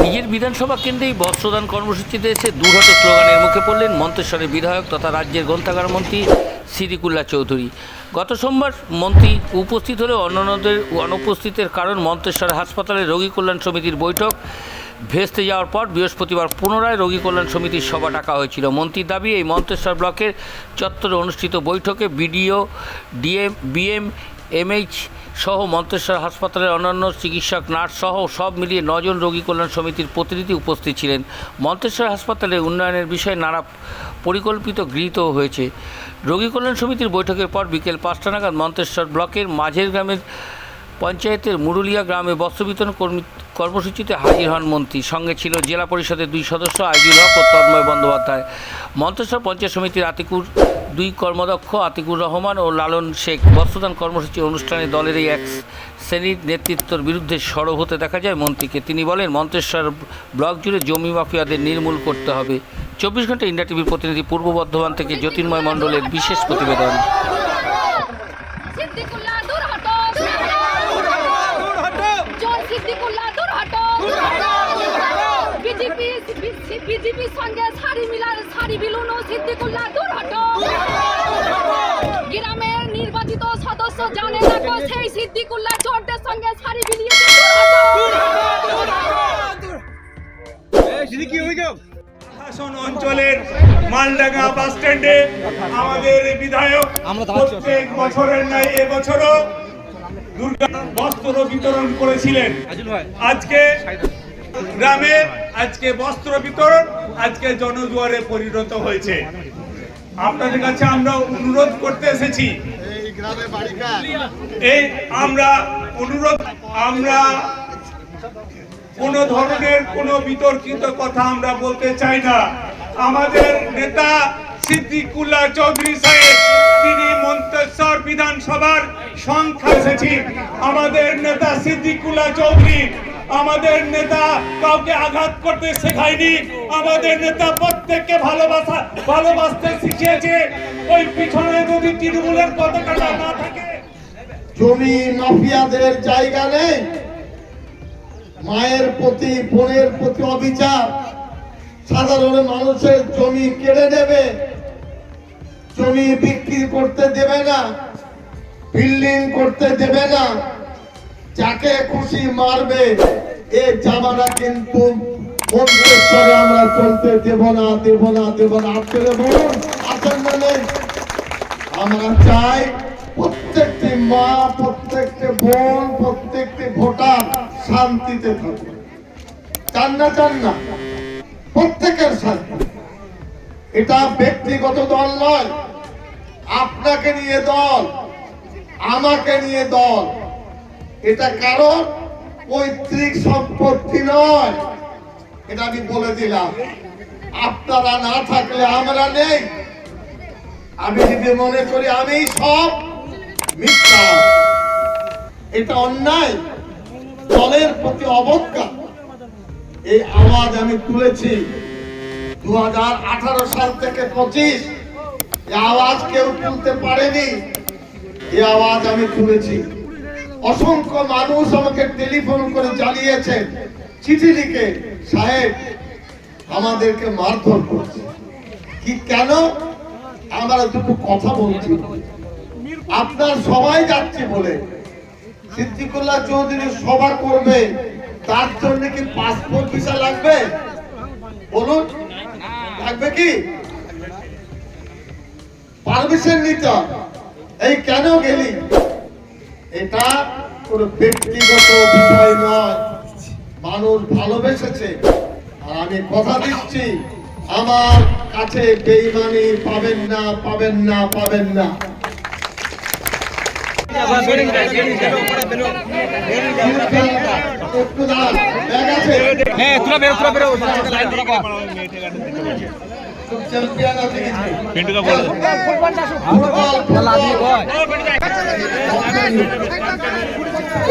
নিজের বিধানসভা কেন্দ্রেই বস্ত্রদান কর্মসূচিতে এসে দুর্ঘট স্লোগানের মুখে পড়লেন মন্তেশ্বরের বিধায়ক তথা রাজ্যের গ্রন্থাগার মন্ত্রী সিরিকুল্লা চৌধুরী। গত সোমবার মন্ত্রী উপস্থিত হলেও অন্যান্যদের অনুপস্থিতের কারণ মন্তেশ্বর হাসপাতালে রোগী কল্যাণ সমিতির বৈঠক ভেস্তে যাওয়ার পর বৃহস্পতিবার পুনরায় রোগী কল্যাণ সমিতির সভা ডাকা হয়েছিল। মন্ত্রীর দাবি, এই মন্তেশ্বর ব্লকের চত্বরে অনুষ্ঠিত বৈঠকে বিডিও, ডিএম, বিএম, এমএইচ সহ মন্তেশ্বর হাসপাতালের অন্যান্য চিকিৎসক, নার্স সহ সব মিলিয়ে নজন রোগী কল্যাণ সমিতির প্রতিনিধি উপস্থিত ছিলেন। মন্তেশ্বর হাসপাতালে উন্নয়নের বিষয়ে নানা পরিকল্পিত গৃহীত হয়েছে। রোগী কল্যাণ সমিতির বৈঠকের পর বিকেল পাঁচটা নাগাদ মন্তেশ্বর ব্লকের মাঝের গ্রামের পঞ্চায়েতের মুরুলিয়া গ্রামে বস্ত্র বিতরণ কর্মী, কর্মসূচিতে হাজির হন মন্ত্রী। সঙ্গে ছিল জেলা পরিষদের দুই সদস্য, আইজুল হক ও তন্ময় বন্দ্যোপাধ্যায়। মন্তেশ্বর পঞ্চায়েত সমিতির আতিকুর দুই কর্মদক্ষ আতিকুর রহমান ও লালন শেখ বস্ত্রদান কর্মসূচি অনুষ্ঠানে দলের এই এক শ্রেণির নেতৃত্বর বিরুদ্ধে সরব হতে দেখা যায় মন্ত্রীকে। তিনি বলেন মন্ত্রেশ্বর ব্লক জুড়ে জমি মাফিয়াদের নির্মূল করতে হবে। চব্বিশ ঘণ্টা ইন্ডিয়া টিভির প্রতিনিধি পূর্ব বর্ধমান থেকে জ্যোতির্ময় মণ্ডলের বিশেষ প্রতিবেদন। বিজেপির সঙ্গে শাড়ি মিলার শাড়ি বিলুনো সিদ্দিকুল্লাহ দূর হটো গ্রামের নির্বাচিত সদস্য জানে না সেই সিদ্দিকুল্লাহ চোরদের সঙ্গে শাড়ি বিলিয়েছে দূর হটো শাসন অঞ্চলের মালডাঙ্গা বাস স্ট্যান্ডে আমাদের বিধায়ক প্রত্যেক বছরের ন্যায় এবছরও দুর্গা বস্ত্র বিতরণ করেছিলেন। আজকে গ্রামে আজকে বস্ত্র বিতরণ, আজকে জনজুয়ারে পরিণত হয়েছে। আপনাদের কাছে আমরা অনুরোধ করতে এসেছি। এই আমরা অনুরোধ, আমরা কোন ধরনের কোন বিতর্কিত কথা আমরা বলতে চাই না। আমাদের নেতা সিদ্দিকুল্লাহ চৌধুরী সাহেব, তিনি মন্তেশ্বর বিধানসভার সংখ্যা এসেছি। আমাদের নেতা সিদ্দিকুল্লাহ চৌধুরী আমাদের নেতা কাউকে আঘাত করতে শেখায়নি। আমাদের নেতা প্রত্যেককে ভালোবাসা, ভালোবাসতে শিখিয়েছে। ওই পিছনে যদি তৃণমূলের পতাকাটা না থাকে। জমি মাফিয়াদের জায়গা নেই। মায়ের প্রতি, বোনের প্রতি অবিচার। সাধারণ মানুষের জমি কেড়ে নেবে। জমি বিক্রি করতে দেবে না। বিল্ডিং করতে দেবে না। যাকে খুশি মারবে, এ জামানা কিন্তু আমরা চলতে দেব না দেব না দেব না। আপনারা বলুন, আছেন না আমরা চাই প্রত্যেকটি মা, প্রত্যেকটি বোন, প্রত্যেকটি ভোটার শান্তিতে থাকুক। চান না চান না, প্রত্যেকের শান্তি। এটা ব্যক্তিগত দল নয়, আপনাকে নিয়ে দল, আমাকে নিয়ে দল। এটা কারণ পৈতৃক সম্পত্তি নয়। এটা আমি বলে দিলাম। আপনারা না থাকলে আমরা নেই। আমি যদি মনে করি আমি সব মিথ্যা। এটা অন্যায়। দলের প্রতি অবজ্ঞা। এই আওয়াজ আমি তুলেছি দু হাজার আঠারো সাল থেকে পঁচিশ। আওয়াজ কেউ তুলতে পারেনি। এই আওয়াজ আমি তুলেছি। অসংখ্য মানুষ আমাকে টেলিফোন করে জানিয়েছে, চিঠি লিখে, সাহেব, আমাদেরকে মারধর করছে। কি কেন? আমরা দুটো কথা বলছি। আপনার সবাই যাচ্ছে বলে। সিদ্দিকুল্লাহ চৌধুরী সভা করবে, তার জন্য কি পাসপোর্ট ভিসা লাগবে? বলুন, লাগবে কি? পারমিশন নিতে এই কেন গেলি? এটা কোনো ব্যক্তিগত বিষয় নয়। মানুষ ভালোবেসেছে। আর আমি কথা দিচ্ছি আমার কাছে বেইমানি পাবেন না পাবেন না পাবেন না। কিছু? Football, football. কই, কই? কেন?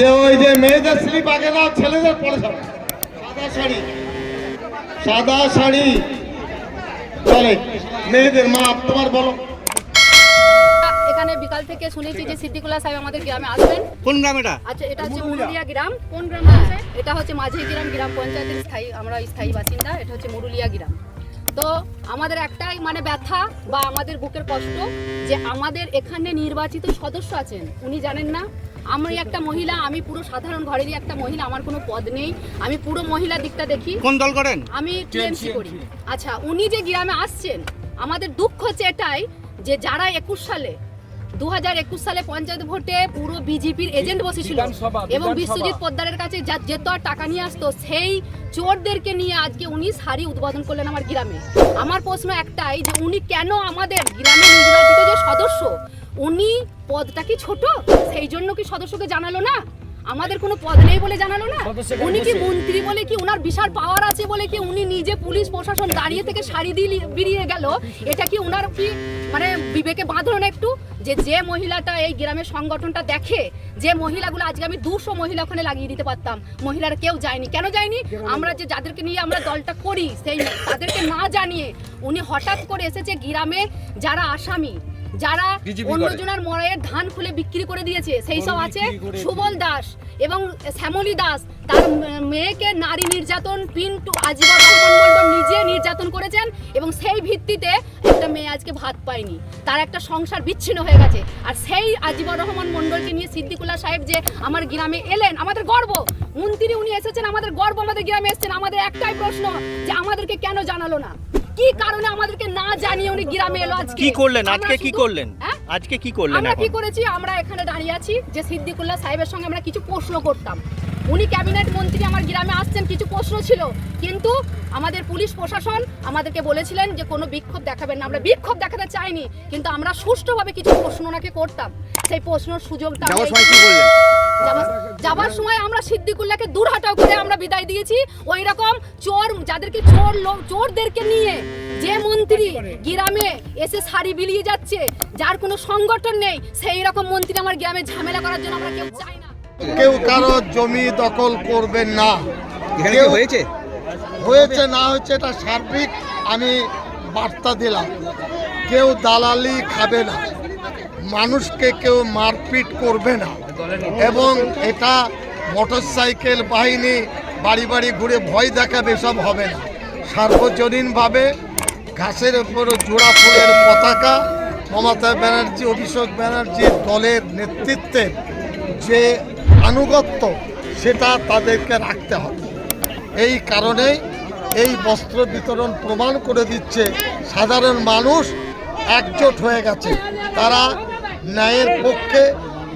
দে ওই যে মেয়েদের স্লিপ আগে না ছেলেদের পরে যাবে সাদা শাড়ি। সাদা শাড়ি। চলে মেয়েদের মা তোমার বলো। এখানে বিকাল থেকে শুনেছি যে সিদ্দিকুল্লাহ সাহেব আমাদের গ্রামে আসবেন। কোন গ্রাম এটা? আচ্ছা এটা হচ্ছে মুরুলিয়া। গ্রাম। কোন গ্রাম আছে এটা হচ্ছে মাঝি গ্রাম গ্রাম পঞ্চায়েতের স্থায়ী আমরা স্থায়ী বাসিন্দা। এটা হচ্ছে মুরুলিয়া গ্রাম। তো আমাদের একটাই মানে ব্যথা বা আমাদের বুকের কষ্ট যে আমাদের এখানে নির্বাচিত সদস্য আছেন। উনি জানেন না আমি একটা মহিলা আমি পুরো সাধারণ ঘরেরই একটা মহিলা আমার কোনো পদ নেই। আমি পুরো মহিলা দিকটা দেখি। কোন দল করেন? আমি টিএমসি করি। আচ্ছা উনি যে গ্রামে আসছেন আমাদের দুঃখ হচ্ছে এটাই যে যারা একুশ সালে দু হাজার একুশ সালে পঞ্চায়েত ভোটে পুরো বিজেপির এজেন্ট বসেছিল এবং বিশ্বজিৎ পোদ্দারের কাছে যা যেত আর টাকা নিয়ে আসতো সেই চোরদেরকে নিয়ে আজকে উনি শাড়ি উদ্বোধন করলেন আমার গ্রামে। আমার প্রশ্ন একটাই যে উনি কেন আমাদের গ্রামে নির্বাচিত যে সদস্য উনি পদটা কি ছোট? সেই জন্য কি সদস্যকে জানালো না? আমাদের কোনো পদ নেই বলে জানালো না? উনি কি মন্ত্রী বলে কি উনার বিশাল পাওয়ার আছে বলে কি উনি নিজে পুলিশ প্রশাসন দাঁড়িয়ে থেকে শাড়ি দিয়ে বেরিয়ে গেল? এটা কি উনার কি মানে বিবেকে বাঁধলো না একটু? যে যে মহিলাটা এই গ্রামের সংগঠনটা দেখে যে মহিলাগুলো আজকে আমি দুশো মহিলা ওখানে লাগিয়ে দিতে পারতাম মহিলারা কেউ যায়নি। কেন যায়নি? আমরা যে যাদেরকে নিয়ে আমরা দলটা করি সেই তাদেরকে না জানিয়ে উনি হঠাৎ করে এসেছে গ্রামে যারা আসামি। যারা অন্যজনের মরাইয়ের ধান খুলে বিক্রি করে দিয়েছে সেই সব আছে সুবল দাস এবং শ্যামলী দাস। তার মেয়েকে নারী নির্যাতন পিন্টু আজিবা রহমান নিজে নির্যাতন করেছেন এবং সেই ভিত্তিতে একটা মেয়ে আজকে ভাত পায়নি। তার একটা সংসার বিচ্ছিন্ন হয়ে গেছে। আর সেই আজিবা রহমান মন্ডলকে নিয়ে সিদ্দিকুল্লাহ সাহেব যে আমার গ্রামে এলেন আমাদের গর্ব। মন্ত্রী উনি এসেছেন আমাদের গর্ব আমাদের গ্রামে এসেছেন। আমাদের একটাই প্রশ্ন যে আমাদেরকে কেন জানালো না? কি কারণে আমাদেরকে না জানিয়ে উনি গ্রামে এলো আজকে? কি করলেন? আজকে কি করলেন? হ্যাঁ? আজকে কি করলেন আমরা কি করেছি? আমরা এখানে দাঁড়িয়ে আছি যে সিদ্দিকুল্লাহ সাহেবের সঙ্গে আমরা কিছু প্রশ্ন করতাম। উনি ক্যাবিনেট মন্ত্রী আমার গ্রামে আসছেন কিছু প্রশ্ন ছিল। কিন্তু আমাদের পুলিশ প্রশাসন আমাদেরকে বলেছিলেন যে কোনো বিক্ষোভ দেখাবেন না। আমরা বিক্ষোভ দেখাতে চাইনি কিন্তু আমরা সুষ্ঠুভাবে কিছু প্রশ্ন ওনাকে করতাম। সেই প্রশ্নের সুযোগটা যাবার- যাবার সময় আমরা সিদ্দিকুল্লাহকে দূর হাটাও করে আমরা বিদায় দিয়েছি। ওই রকম চোর যাদেরকে চোর লোক চোরদেরকে নিয়ে যে মন্ত্রী গ্রামে এসে শাড়ি বিলিয়ে যাচ্ছে যার কোনো সংগঠন নেই সেই রকম মন্ত্রী আমার গ্রামে ঝামেলা করার জন্য আমরা কেউ চাই না। কেউ কারও জমি দখল করবেন না। কেউ- হয়েছে? হয়েছে না হয়েছে এটা সার্বিক আমি বার্তা দিলাম। কেউ দালালি খাবে না। মানুষকে কেউ মারপিট করবে না। এবং এটা মোটরসাইকেল বাহিনী বাড়ি বাড়ি ঘুরে ভয় দেখাবে সব হবে না। সার্বজনীনভাবে ঘাসের উপর জোড়া ফুলের পতাকা, মমতা ব্যানার্জি, অভিষেক ব্যানার্জির দলের নেতৃত্বে যে আনুগত্য, সেটা তাদেরকে রাখতে হবে। এই কারণেই এই বস্ত্র বিতরণ প্রমাণ করে দিচ্ছে, সাধারণ মানুষ একজোট হয়ে গেছে। তারা ন্যায়ের পক্ষে